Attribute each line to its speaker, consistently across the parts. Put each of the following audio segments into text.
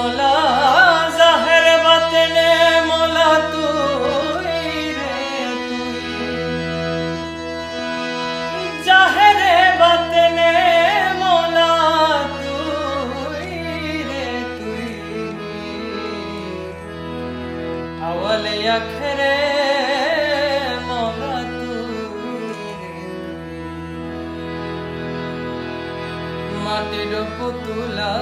Speaker 1: মোলা জাহের বাতনে মোলা তুই রে জাহের বাতনে মোলা তুই রে মাটির পুতুলা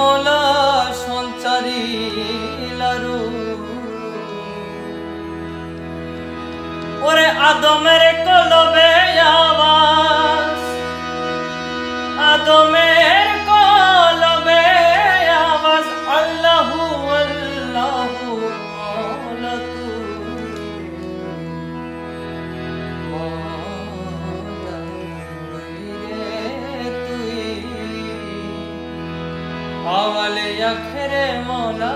Speaker 1: মোলা সঞ্চারি লারু। ওরে আদমের কলবে আবাস আদমের আওয়ালে আখরে মৌলা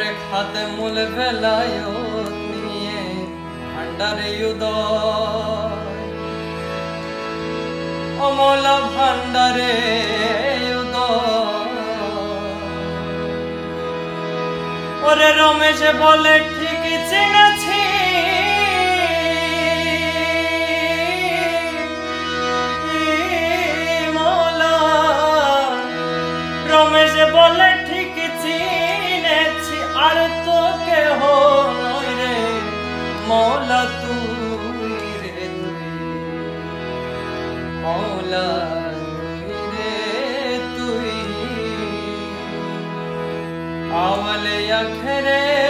Speaker 1: ওরে খাতে মূল বেলায়ত নিয়ে ভান্ডারে উদয়। অমল ভান্ডারে ওরে রমেশ বলে ঠিকই চিনেছি মৌলা রে তুই। আওয়ালে আখরে